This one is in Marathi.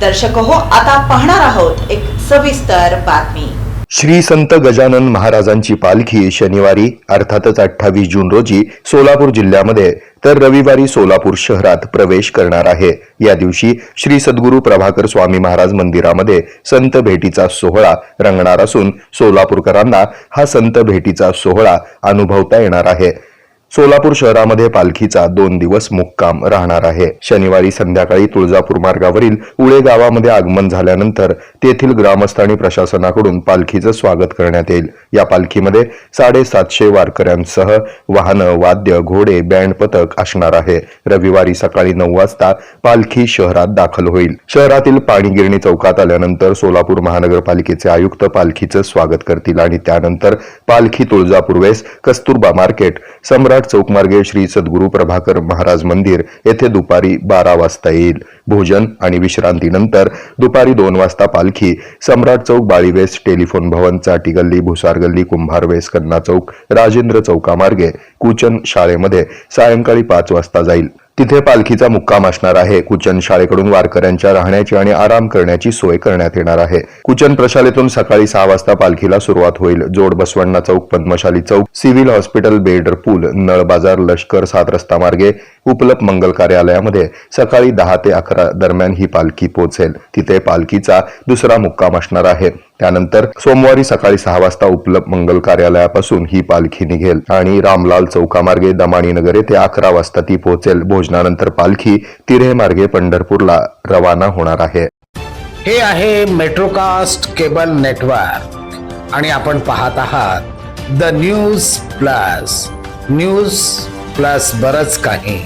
दर्शक हो आता पाहणार आहोत एक सविस्तर बातमी. श्री संत गजानन महाराजांची पालखी शनिवारी अर्थातच अठ्ठावीस जून रोजी सोलापूर जिल्ह्यामध्ये तर रविवारी सोलापूर शहरात प्रवेश करणार आहे. या दिवशी श्री सद्गुरू प्रभाकर स्वामी महाराज मंदिरामध्ये संत भेटीचा सोहळा रंगणार असून सोलापूरकरांना हा संत भेटीचा सोहळा अनुभवता येणार आहे. सोलापूर शहरामध्ये पालखीचा दोन दिवस मुक्काम राहणार आहे. शनिवारी संध्याकाळी तुळजापूर मार्गावरील उळे गावामध्ये आगमन झाल्यानंतर तेथील ग्रामस्थ आणि प्रशासनाकडून पालखीचं स्वागत करण्यात येईल. या पालखीमध्ये साडेसातशे वारकऱ्यांसह वाहनं वाद्य घोडे बँड पथक असणार आहे. रविवारी सकाळी नऊ वाजता पालखी शहरात दाखल होईल. शहरातील पाणीगिरणी चौकात आल्यानंतर सोलापूर महानगरपालिकेचे आयुक्त पालखीचं स्वागत करतील आणि त्यानंतर पालखी तुळजापूर वेस कस्तुरबा मार्केट सम्राट चौक मार्गे श्री सद्गुरू प्रभाकर महाराज मंदिर येथे दुपारी बारा वाजता येईल. भोजन आणि विश्रांतीनंतर दुपारी दोन वाजता पालखी सम्राट चौक बाळीवेस टेलिफोन भवन चाटी गल्ली भुसार गल्ली कुंभार वेस कन्ना चौक राजेंद्र चौकामार्गे कुचन शाळेमध्ये सायंकाळी पाच वाजता जाईल. तिथे पालखीचा मुक्काम असणार आहे. कुचन शाळेकडून वारकऱ्यांच्या राहण्याची आणि आराम करण्याची सोय करण्यात येणार आहे. कुचन प्रशालेतून सकाळी सहा वाजता पालखीला सुरुवात होईल. जोड बसवण्णा चौक पद्मशाली चौक सिव्हिल हॉस्पिटल बेडर पूल नळ बाजार लष्कर सात रस्ता मार्गे उपलब्ध मंगल कार्यालयामध्ये सकाळी दहा ते अकरा दरम्यान ही पालखी पोहोचेल. तिथे पालखीचा दुसरा मुक्काम असणार आहे. त्यानंतर सोमवारी सकाळी सहा वाजता उपलब्ध मंगल कार्यालयापासून ही पालखी निघेल आणि रामलाल चौकामार्गे दमाणी नगर येथे अकरा वाजता ती पोहोचेल. भोजनानंतर पालखी तिरे मार्गे पंढरपूरला रवाना होणार आहे. हे आहे मेट्रोकास्ट केबल नेटवर्क आणि आपण पाहत आहात the news plus news plus बरच काही.